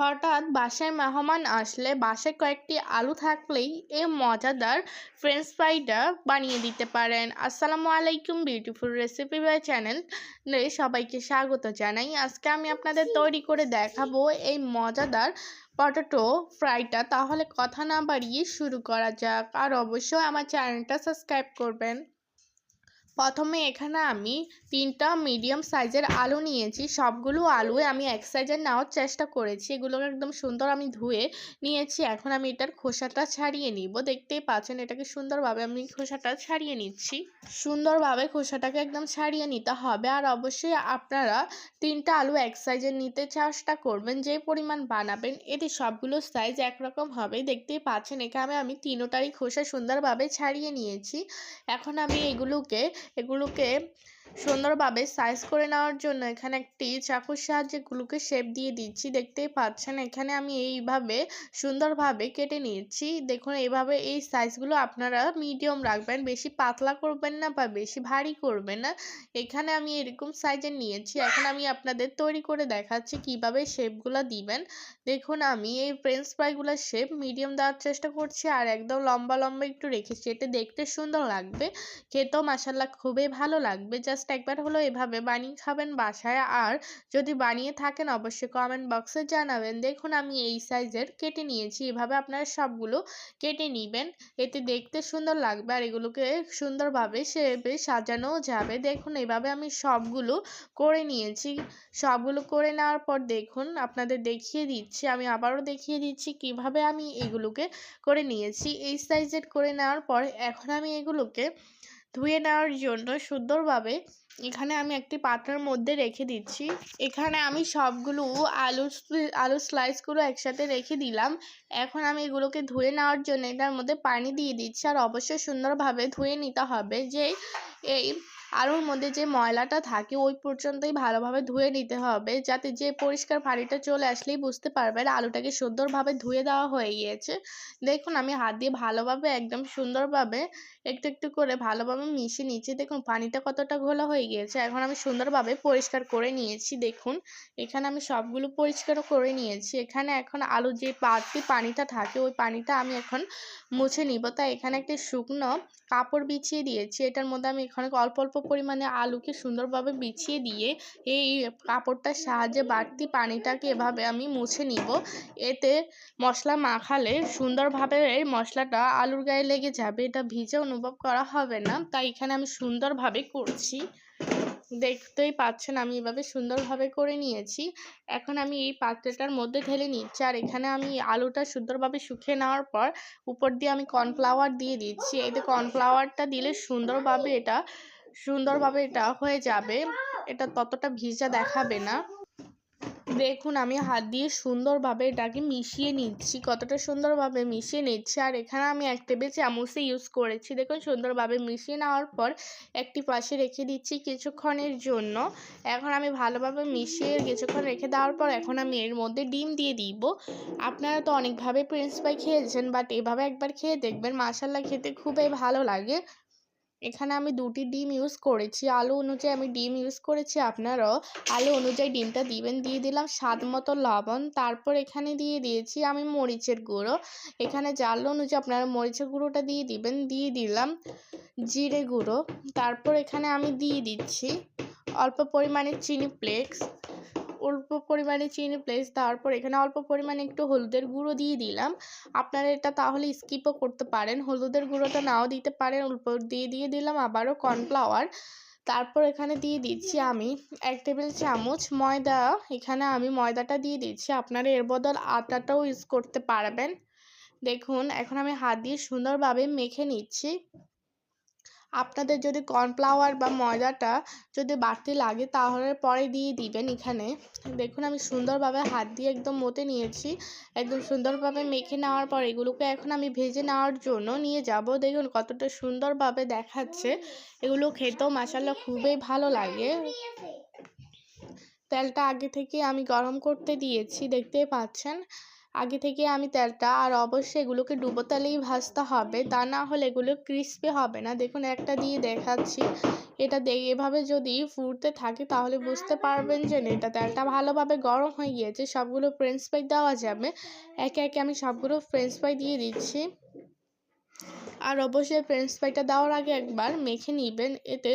হঠাৎ বাসায় মেহমান আসলে বাসায় কয়েকটি আলু থাকলেই এই মজাদার ফ্রেঞ্চ ফ্রাইটা বানিয়ে দিতে পারেন। আসসালামু আলাইকুম বিউটিফুল রেসিপি বাই চ্যানেল সবাইকে স্বাগত জানাই। আজকে আমি আপনাদের তৈরি করে দেখাবো এই মজাদার পটেটো ফ্রাইটা তাহলে কথা না বাড়িয়ে শুরু করা যাক। আর অবশ্যই আমার চ্যানেলটা সাবস্ক্রাইব করবেন। প্রথমে এখানে আমি তিনটা মিডিয়াম সাইজের আলু নিয়েছি। সবগুলো আলু আমি এক সাইজের নেওয়ার চেষ্টা করেছি। এগুলোকে একদম সুন্দর আমি ধুয়ে নিয়েছি। এখন আমি এটার খোসাটা ছাড়িয়ে নিব। দেখতেই পাচ্ছেন, এটাকে সুন্দরভাবে আমি খোসাটা ছাড়িয়ে নিচ্ছি। সুন্দরভাবে খোসাটাকে একদম ছাড়িয়ে নিতে হবে। আর অবশ্যই আপনারা তিনটা আলু এক সাইজের নিতে চেষ্টা করবেন। যে পরিমাণ বানাবেন, এতে সবগুলো সাইজ একরকম হবে। দেখতেই পাচ্ছেন, এখানে আমি তিনোটারই খোসা সুন্দরভাবে ছাড়িয়ে নিয়েছি। এখন আমি এগুলোকে এগুলোকে সুন্দরভাবে সাইজ করে নেওয়ার জন্য এখানে একটি চাকুর সাহায্যে এগুলোকে শেপ দিয়ে দিচ্ছি। দেখতেই পাচ্ছেন, এখানে আমি এইভাবে সুন্দরভাবে কেটে নিয়েছি দেখুন এইভাবে এই সাইজগুলো আপনারা মিডিয়াম রাখবেন, বেশি পাতলা করবেন না বা বেশি ভারী করবেন না। এখানে আমি এরকম সাইজের নিয়েছি। এখন আমি আপনাদের তৈরি করে দেখাচ্ছি কীভাবে শেপগুলো দিবেন। দেখুন, আমি এই ফ্রেঞ্চ ফ্রাইগুলোর শেপ মিডিয়াম দেওয়ার চেষ্টা করছি আর একদম লম্বা লম্বা একটু রেখেছি। এটা দেখতে সুন্দর লাগবে। খেতেও মাসাল্লাহ খুবই ভালো লাগবে। জাস্ট একবার হলো এভাবে বানিয়ে খাবেন বাসায়। আর যদি বানিয়ে থাকেন, অবশ্যই কমেন্ট বক্সে জানাবেন। দেখুন, আমি এই সাইজের কেটে নিয়েছি। এভাবে আপনারা সবগুলো কেটে নেবেন। এতে দেখতে সুন্দর লাগবে আর এগুলোকে সুন্দরভাবে সেবে সাজানোও যাবে। দেখুন, এভাবে আমি সবগুলো করে নিয়েছি। সবগুলো করে নেওয়ার পর দেখুন, আপনাদের দেখিয়ে দিচ্ছি। আমি আবারও দেখিয়ে দিচ্ছি কীভাবে আমি এগুলোকে করে নিয়েছি। এই সাইজের করে নেওয়ার পর এখন আমি এগুলোকে ধুয়ে নেওয়ার জন্য সুন্দরভাবে এখানে আমি একটি পাত্রের মধ্যে রেখে দিচ্ছি। এখানে আমি সবগুলো আলু আলু স্লাইসগুলো একসাথে রেখে দিলাম। এখন আমি এগুলোকে ধুয়ে নেওয়ার জন্য এটার মধ্যে পানি দিয়ে দিচ্ছি। আর অবশ্যই সুন্দরভাবে ধুয়ে নিতে হবে যে এই আলুর মধ্যে যে ময়লাটা থাকে ওই পর্যন্তই ভালোভাবে ধুয়ে নিতে হবে, যাতে যে পরিষ্কার পানিটা চলে আসলেই বুঝতে পারবেন আলুটাকে সুন্দরভাবে ধুয়ে দেওয়া হয়ে গিয়েছে। দেখুন আমি হাত দিয়ে ভালোভাবে একদম সুন্দরভাবে একটু একটু করে ভালোভাবে মিশিয়ে নিচ্ছি। দেখুন পানিটা কতটা ঘোলা হয়ে গিয়েছে, এখন আমি সুন্দরভাবে পরিষ্কার করে নিয়েছি। দেখুন এখানে আমি সবগুলো পরিষ্কার করে নিয়েছি। এখানে এখন আলু যে বাড়তি পানিটা থাকে ওই পানিটা আমি এখন মুছে নিব। তাই এখানে একটি শুকনো কাপড় বিছিয়ে দিয়েছি। এটার মধ্যে আমি এখানে অল্প অল্প পরিমাণে আলুকে সুন্দরভাবে বিছিয়ে দিয়ে এই কাপড়টার সাহায্যে বাড়তি পানিটাকে এভাবে আমি মুছে নিব। এতে মশলা মাখালে সুন্দরভাবে এই মশলাটা আলুর গায়ে লেগে যাবে, এটা ভিজে অনুভব করা হবে না। তাই এখানে আমি সুন্দরভাবে করছি। দেখতেই পাচ্ছেন আমি এভাবে সুন্দরভাবে করে নিয়েছি। এখন আমি এই পাত্রটার মধ্যে ঢেলে নিচ্ছি। আর এখানে আমি আলুটা সুন্দরভাবে শুকিয়ে নেওয়ার পর উপর দিয়ে আমি কর্নফ্লাওয়ার দিয়ে দিচ্ছি। এতে কর্নফ্লাওয়ারটা দিলে সুন্দরভাবে এটা সুন্দরভাবে এটা হয়ে যাবে। এটা ততটা ভিজা দেখাবে না। দেখুন, আমি হাত দিয়ে সুন্দরভাবে এটাকে মিশিয়ে নিচ্ছি। কতটা সুন্দরভাবে মিশিয়ে নিচ্ছি। আর এখানে আমি এক টেবিল চামচে ইউজ করেছি। দেখুন, সুন্দরভাবে মিশিয়ে নেওয়ার পর একটি পাশে রেখে দিচ্ছি কিছুক্ষণের জন্য। এখন আমি ভালোভাবে মিশিয়ে কিছুক্ষণ রেখে দেওয়ার পর এখন আমি এর মধ্যে ডিম দিয়ে দিব। আপনারা তো অনেকভাবে প্রিন্স পাই খেয়েছেন বাট এভাবে একবার খেয়ে দেখবেন। মাসাল্লা খেতে খুবই ভালো লাগে। এখানে আমি দুটি ডিম ইউজ করেছি। আলু অনুযায়ী আমি ডিম ইউজ করেছি, আপনারাও। আলু অনুযায়ী ডিমটা দিবেন, দিয়ে দিলাম স্বাদ মতো লবণ। তারপর এখানে দিয়ে দিয়েছি আমি মরিচের গুঁড়ো। এখানে জাল অনুযায়ী আপনারা মরিচের গুঁড়োটা দিয়ে দিবেন, দিয়ে দিলাম জিরে গুঁড়ো। তারপর এখানে আমি দিয়ে দিচ্ছি অল্প পরিমাণে চিনি ফ্লেক্স অল্প পরিমাণে চিনি প্লেস দেওয়ার পর এখানে অল্প পরিমাণে একটু হলুদের গুঁড়ো দিয়ে দিলাম। আপনারা এটা তাহলে স্কিপও করতে পারেন। হলুদের গুঁড়োটা নাও দিতে পারেন। অল্প দিয়ে দিয়ে দিলাম আবারও কর্নফ্লাওয়ার তারপর এখানে দিয়ে দিচ্ছি আমি এক টেবিল চামচ ময়দা। এখানে আমি ময়দাটা দিয়ে দিচ্ছি। আপনারা এর বদল আটাটাও ইউজ করতে পারবেন। দেখুন, এখন আমি হাত দিয়ে সুন্দরভাবে মেখে নিচ্ছি। আপনাদের যদি কর্নফ্লাওয়ার বা ময়দাটা যদি বাড়তি লাগে, তাহলে পরে দিয়ে দিবেন এখানে। দেখুন, আমি সুন্দরভাবে হাত দিয়ে একদম মতে নিয়েছি। একদম সুন্দরভাবে মেখে নেওয়ার পর এগুলোকে এখন আমি ভেজে নেওয়ার জন্য নিয়ে যাব। দেখুন, কতটা সুন্দরভাবে দেখাচ্ছে। এগুলো খেতেও মাসাল্লা খুবই ভালো লাগে। তেলটা আগে থেকে আমি গরম করতে দিয়েছি, দেখতেই পাচ্ছেন। আগে থেকে আমি তেলটা আর অবশ্যই এগুলোকে ডুবো তেলেই ভাজতে হবে। তা না হলে এগুলো ক্রিস্পি হবে না। দেখুন একটা দিয়ে দেখাচ্ছি। এটা এভাবে যদি ফুটতে থাকে তাহলে বুঝতে পারবেন যে এটা তেলটা ভালোভাবে গরম হয়ে গিয়েছে। সবগুলো ফ্রেঞ্চ ফ্রাই দেওয়া যাবে। একে একে আমি সবগুলো ফ্রেঞ্চ ফ্রাই দিয়ে দিচ্ছি। আর অবশ্যই ফ্রেঞ্চ ফ্রাইটা দেওয়ার আগে একবার মেখে নেবেন। এতে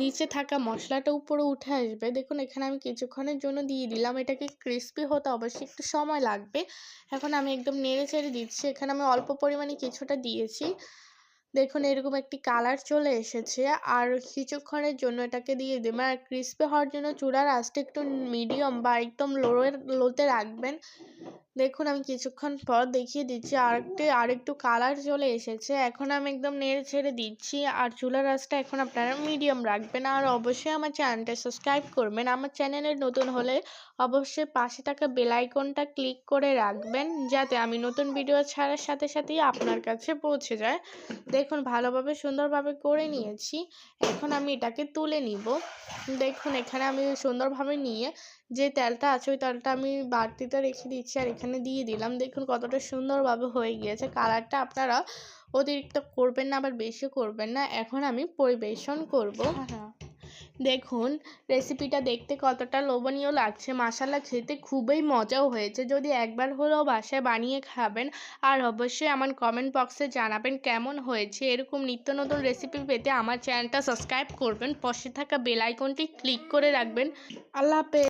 নিচে থাকা মশলাটা উপরে উঠে আসবে। দেখুন, এখানে আমি কিছুক্ষণের জন্য দিয়ে দিলাম। এটাকে ক্রিস্পি হতে অবশ্যই একটু সময় লাগবে। এখন আমি একদম নেড়ে চেড়ে দিচ্ছি। এখানে আমি অল্প পরিমাণে কিছুটা দিয়েছি। দেখুন, এরকম একটি কালার চলে এসেছে। আর কিছুক্ষণের জন্য এটাকে দিয়ে দেবেন আর ক্রিস্পি হওয়ার জন্য চূড়ার আঁচটা একটু মিডিয়াম বা একদম লোয়ের লোতে রাখবেন। দেখুন, আমি কিছুক্ষণ পর দেখিয়ে দিচ্ছি, আরেকটি, আরেকটু কালার চলে এসেছে। এখন আমি একদম নেড়ে ছেড়ে দিচ্ছি, আর চুলার আঁচটা এখন আপনারা মিডিয়াম রাখবেন। আর অবশ্যই আমার চ্যানেলটা সাবস্ক্রাইব করবেন। আমার চ্যানেলে নতুন হলে অবশ্যই পাশে থাকা বেল আইকনটা ক্লিক করে রাখবেন, যাতে আমি নতুন ভিডিও ছাড়ার সাথে সাথেই আপনার কাছে পৌঁছে যায়। দেখুন, ভালোভাবে, সুন্দরভাবে করে নিয়েছি। এখন আমি এটাকে তুলে নিব। দেখুন, এখানে আমি সুন্দরভাবে নিয়ে যে তেলটা আছে ওই তেলটা আমি বাড়তিতে রেখে দিচ্ছি আর এখানে দিয়ে দিলাম। দেখুন কতটা সুন্দরভাবে হয়ে গিয়েছে। কালারটা আপনারা অতিরিক্ত করবেন না আবার বেশি করবেন না। এখন আমি পরিবেশন করব। দেখুন রেসিপিটা দেখতে কতটা লোভনীয় লাগছে। মাসালা খেতে খুবই মজাও হয়েছে। যদি একবার হলেও বাসায় বানিয়ে খাবেন আর অবশ্যই আমার কমেন্ট বক্সে জানাবেন কেমন হয়েছে। এরকম নিত্য নতুন রেসিপি পেতে আমার চ্যানেলটা সাবস্ক্রাইব করবেন। পাশে থাকা বেল আইকনটি ক্লিক করে রাখবেন। আল্লাহ হাফেজ।